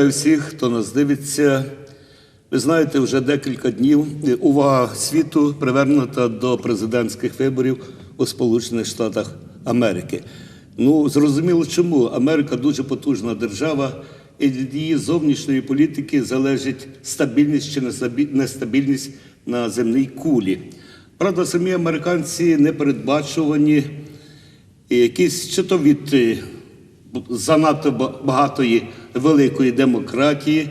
Вітаю всіх, хто нас дивиться. Ви знаєте, вже декілька днів е, увага світу привернута до президентських виборів у Сполучених Штатах Америки. Ну, зрозуміло, чому Америка дуже потужна держава, і від її зовнішньої політики залежить стабільність чи нестабільність на земній кулі. Правда, самі американці непередбачувані, і якісь чи то від е, занадто багатої великої демократії,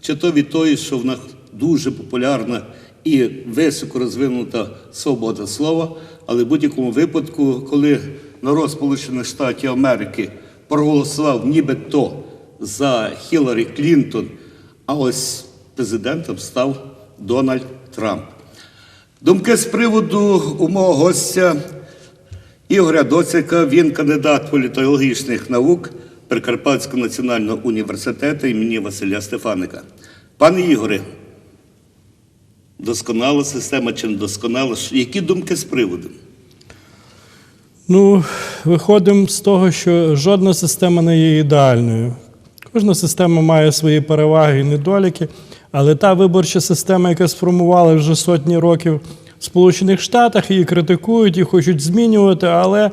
чи то від тої, що в нас дуже популярна і високо розвинута свобода слова. Але в будь-якому випадку, коли народ Сполучених Штатів Америки проголосував нібито за Хіларі Клінтон, а ось президентом став Дональд Трамп. Думки з приводу у мого гостя Ігоря Доцяка, він кандидат політологічних наук Прикарпатського національного університету імені Василя Стефаника. Пане Ігоре, досконала система чи не досконала? Які думки з приводу? Ну, виходимо з того, що жодна система не є ідеальною. Кожна система має свої переваги і недоліки, але та виборча система, яка сформувала вже сотні років в Сполучених Штатах, її критикують і хочуть змінювати, але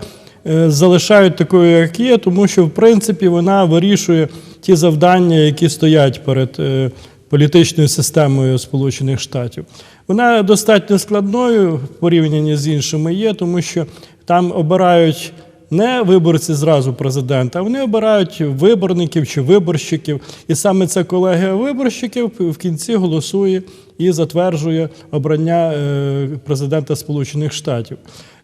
залишають такою, як є, тому що в принципі вона вирішує ті завдання, які стоять перед е, політичною системою Сполучених Штатів. Вона достатньо складною в порівнянні з іншими є, тому що там обирають не виборці зразу президента, а вони обирають виборників чи виборщиків. І саме ця колегія виборщиків в кінці голосує і затверджує обрання е, президента Сполучених Штатів.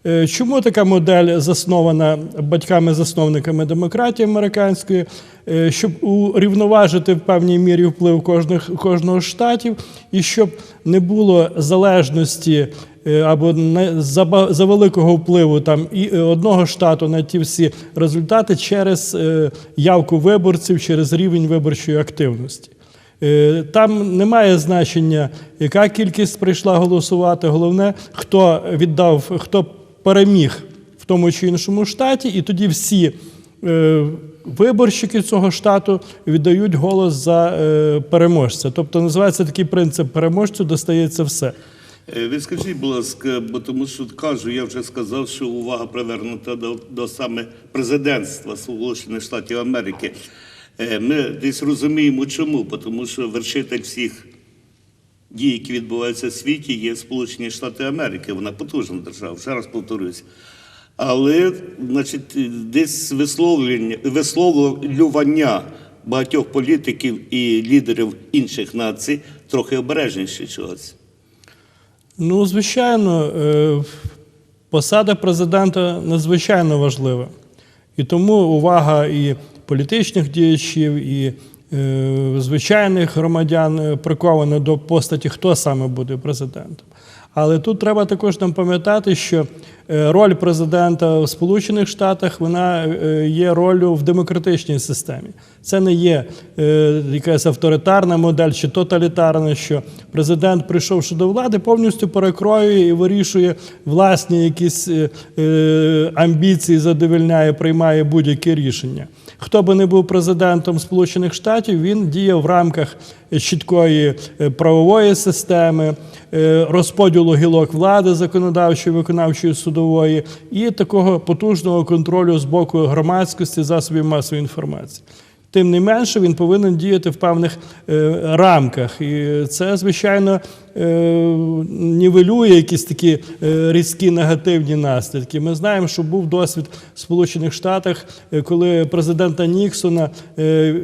Е, Чому така модель заснована батьками-засновниками демократії американської, Е, щоб урівноважити в певній мірі вплив кожних, кожного штатів, і щоб не було залежності е, або не, за, за великого впливу там і одного штату на ті всі результати через явку виборців, через рівень виборчої активності. Там немає значення, яка кількість прийшла голосувати. Головне, хто віддав, хто переміг в тому чи іншому штаті, і тоді всі е, виборщики цього штату віддають голос за е, переможця. Тобто називається такий принцип переможцю достається все. Е, Ви скажіть, будь ласка, бо тому що кажу, я вже сказав, що увага привернута до, до саме президентства Сполучених Штатів Америки. Е, Ми десь розуміємо, чому, тому що вершитель всіх дій, які відбуваються в світі, є Сполучені Штати Америки. Вона потужна держава, ще раз повторюсь. Але, значить, десь висловлення, висловлювання багатьох політиків і лідерів інших націй трохи обережніше чогось. Ну, звичайно, е, посада президента надзвичайно важлива. І тому увага і політичних діячів, і звичайних громадян приковано до постаті, хто саме буде президентом. Але тут треба також нам пам'ятати, що е, роль президента в Сполучених Штатах вона е, є ролью в демократичній системі. Це не є е, якась авторитарна модель чи тоталітарна, що президент, прийшовши до влади, повністю перекроює і вирішує власні якісь амбіції, задовільняє, приймає будь-які рішення. Хто би не був президентом Сполучених Штатів, він діє в рамках чіткої правової системи, е, розподілу гілок влади законодавчої, виконавчої, судової і такого потужного контролю з боку громадськості засобів масової інформації. Тим не менше, він повинен діяти в певних е, рамках. І це, звичайно, е, нівелює якісь такі е, різкі негативні наслідки. Ми знаємо, що був досвід в Сполучених Штатах, е, коли президента Ніксона. е,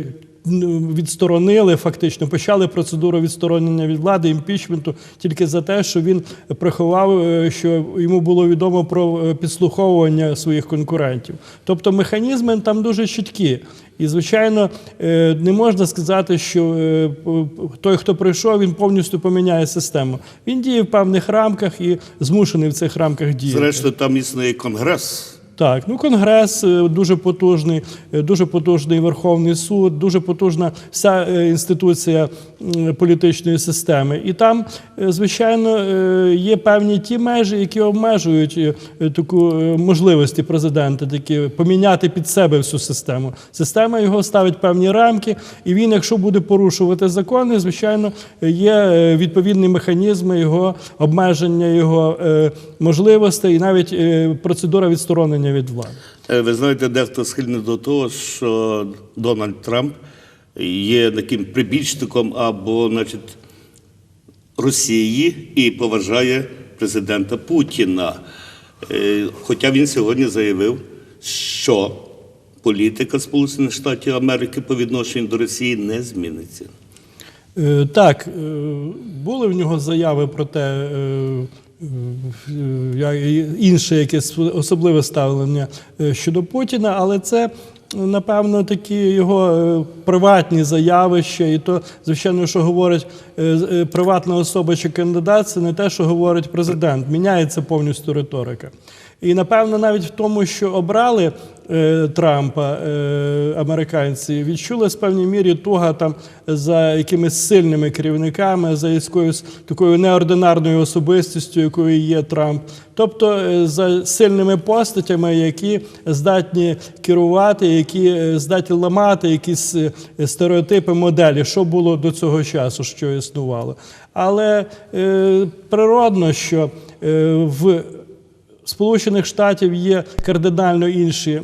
Відсторонили фактично, почали процедуру відсторонення від влади імпічменту тільки за те, що він приховав, е, що йому було відомо про е, підслуховування своїх конкурентів. Тобто механізми там дуже чіткі. І, звичайно, е, не можна сказати, що той, хто прийшов, він повністю поміняє систему. Він діє в певних рамках і змушений в цих рамках діяти. Зрештою, там існує конгрес Так, ну Конгрес е, дуже потужний, е, дуже потужний Верховний суд, дуже потужна вся е, інституція політичної системи. І там, звичайно, є певні ті межі, які обмежують таку можливості президента, такі поміняти під себе всю систему. Система його ставить певні рамки, і він, якщо буде порушувати закони, звичайно, є відповідні механізми його обмеження, його можливостей, і навіть процедура відсторонення від влади. Е, Ви знаєте, дехто схильний до того, що Дональд Трамп є таким прибічником або, значить, Росії і поважає президента Путіна. Е, Хоча він сьогодні заявив, що політика Сполучених Штатів Америки по відношенню до Росії не зміниться. Е, Так, були в нього заяви про те, інше якесь особливе ставлення е, щодо Путіна, але це. Напевно, такі його е, приватні заяви ще, і то, звичайно, що говорить е, приватна особа чи кандидат, це не те, що говорить президент. Міняється повністю риторика. І напевно, навіть в тому, що обрали е, Трампа е, американці, відчули в певній мірі туга там за якимись сильними керівниками, за якоюсь такою неординарною особистістю, якою є Трамп. Тобто е, за сильними постатями, які здатні керувати, які е, здатні ламати якісь е, стереотипи моделі, що було до цього часу, що існувало. Але е, природно, що е, в Сполучених Штатів є кардинально інші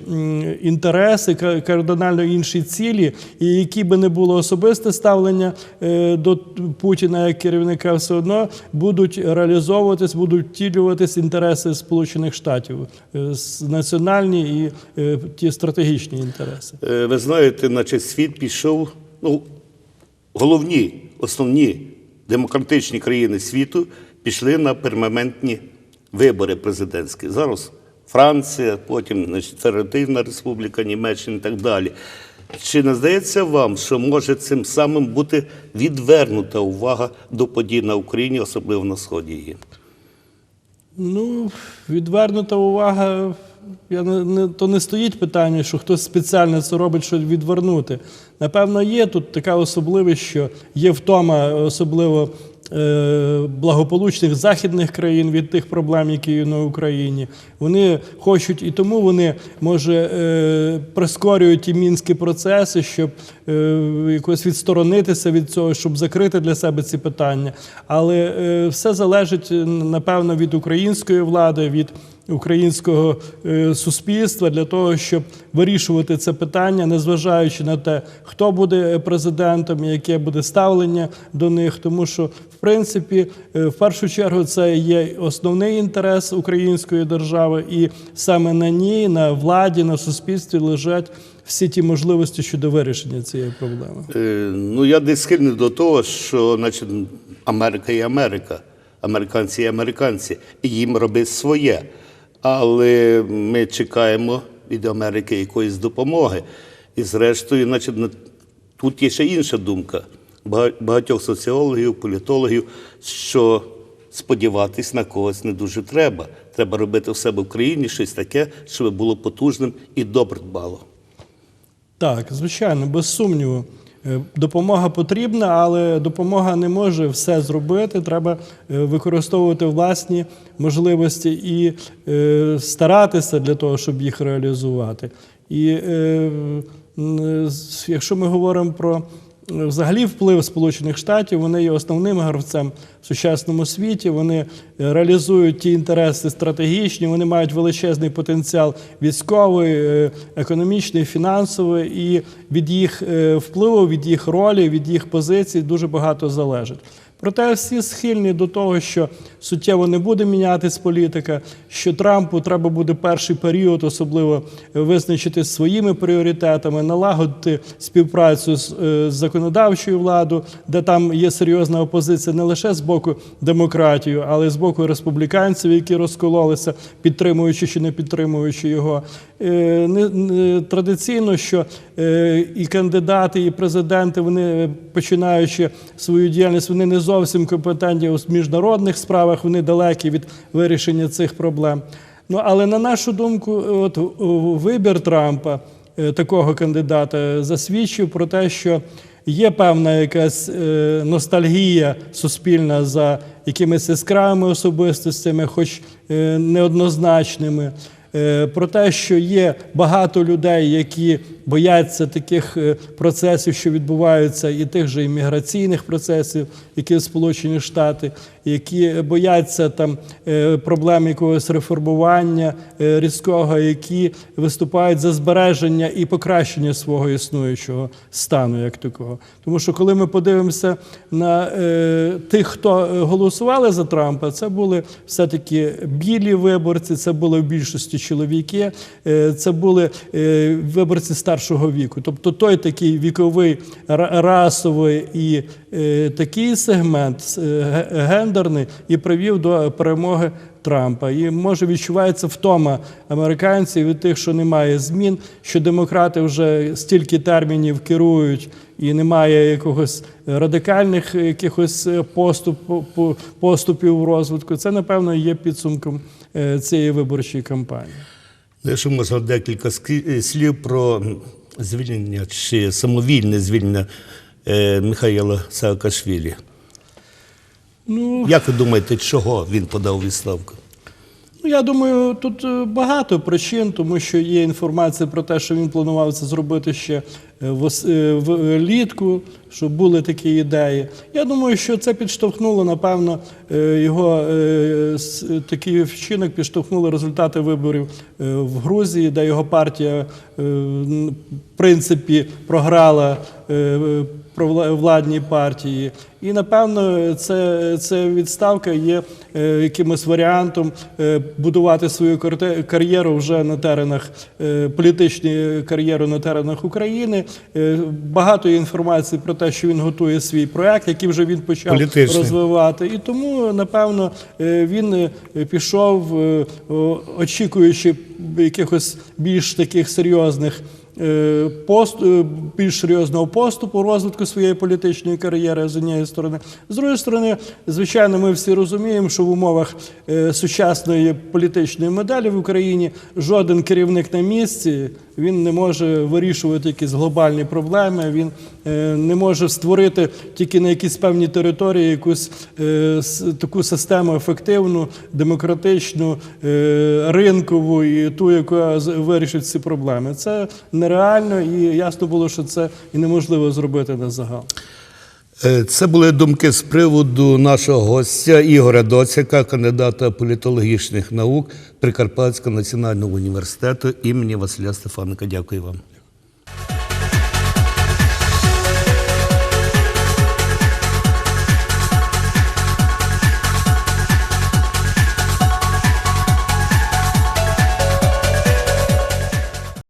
інтереси, ка- кардинально інші цілі, і які би не було особисте ставлення е, до Путіна як керівника, все одно будуть реалізовуватись, будуть втілюватись інтереси Сполучених Штатів, е, національні і е, ті стратегічні інтереси. Ви знаєте, наче світ пішов, ну, головні, основні демократичні країни світу пішли на перманентні вибори президентські. Зараз Франція, потім значить, Федеративна Республіка Німеччина і так далі. Чи не здається вам, що може цим самим бути відвернута увага до подій на Україні, особливо на сході її? Ну, відвернута увага. Я не, не, то не стоїть питання, що хтось спеціально це робить, щоб відвернути. Напевно, є тут така особливість, що є втома, особливо благополучних західних країн від тих проблем, які є на Україні. Вони хочуть і тому вони, може, е, прискорюють ті мінські процеси, щоб е, якось відсторонитися від цього, щоб закрити для себе ці питання. Але е, все залежить, е, напевно, від української влади, від українського е, суспільства для того, щоб вирішувати це питання, незважаючи на те, хто буде президентом, яке буде ставлення до них, тому що в принципі, е, в першу чергу, це є основний інтерес української держави, і саме на ній, на владі, на суспільстві лежать всі ті можливості щодо вирішення цієї проблеми. Е, Ну, я десь схильний до того, що значить, Америка є Америка, американці є американці, і їм робить своє. Але ми чекаємо від Америки якоїсь допомоги. І зрештою, значить, тут є ще інша думка багатьох соціологів, політологів, що сподіватись на когось не дуже треба. Треба робити в себе в країні щось таке, щоб було потужним і добре дбало. Так, звичайно, без сумніву. Е, Допомога потрібна, але допомога не може все зробити. Треба е, використовувати власні можливості і е, старатися для того, щоб їх реалізувати. І якщо ми говоримо про взагалі вплив Сполучених Штатів, вони є основним гравцем в сучасному світі. Вони е, реалізують ті інтереси стратегічні, вони мають величезний потенціал військовий, е, економічний, фінансовий, і від їх е, впливу, від їх ролі, від їх позицій дуже багато залежить. Проте всі схильні до того, що суттєво не буде мінятись політика, що Трампу треба буде перший період, особливо е, визначити своїми пріоритетами, налагодити співпрацю з е, з законодавчою владою, де там є серйозна опозиція не лише з боку демократії, але й з боку республіканців, які розкололися, підтримуючи чи не підтримуючи його. Е, Традиційно, що і кандидати, і президенти, вони починаючи свою діяльність, вони не зовсім компетентні у міжнародних справах, вони далекі від вирішення цих проблем. Ну, але на нашу думку, от вибір Трампа, е, такого кандидата, засвідчив про те, що є певна якась е, ностальгія суспільна за якимись яскравими особистостями, хоч е, неоднозначними. Е, Про те, що є багато людей, які бояться таких е, процесів, що відбуваються, і тих же імміграційних процесів, які в Сполучені Штати, які бояться там е, проблем якогось реформування різкого, які виступають за збереження і покращення свого існуючого стану, як такого. Тому що коли ми подивимося на тих, хто голосували за Трампа, це були все-таки білі виборці, це були в більшості чоловіки, е, це були е, виборці старшого віку. Тобто той такий віковий, расовий і е, такий сегмент гендерний і привів до перемоги Трампа. І може відчувається втома американців від тих, що немає змін, що демократи вже стільки термінів керують. І немає якогось радикальних якихось поступ, поступів у розвитку. Це, напевно, є підсумком цієї виборчої кампанії. Ну, Якщо можна декілька слів про звільнення чи самовільне звільнення е, Михайла Саакашвілі. Ну, Як ви думаєте, чого він подав відставку? Ну, я думаю, тут е, багато причин, тому що є інформація про те, що він планував це зробити ще е, е, влітку, що були такі ідеї. Я думаю, що це підштовхнуло, напевно, його такий вчинок підштовхнули результати виборів в Грузії, де його партія, в принципі, програла провладній партії. І напевно, це, це відставка є е, якимось варіантом е, будувати свою кар'єру вже на теренах е, політичну кар'єру на теренах України. Багато є інформації про те, що він готує свій проект, який вже він почав Політичний. розвивати. І тому, напевно, він пішов, очікуючи якихось більш таких серйозних. Е, Пост е, більш серйозного поступу розвитку своєї політичної кар'єри з однієї сторони. З другої сторони, звичайно, ми всі розуміємо, що в умовах е, сучасної політичної моделі в Україні жоден керівник на місці він не може вирішувати якісь глобальні проблеми. Він е, не може створити тільки на якісь певні території якусь е, таку систему ефективну, демократичну, е, ринкову і ту, яка вирішить ці проблеми. Це нереально і ясно було, що це і неможливо зробити на загал. Е, Це були думки з приводу нашого гостя Ігоря Доцяка, кандидата політологічних наук Прикарпатського національного університету імені Василя Стефаника. Дякую вам.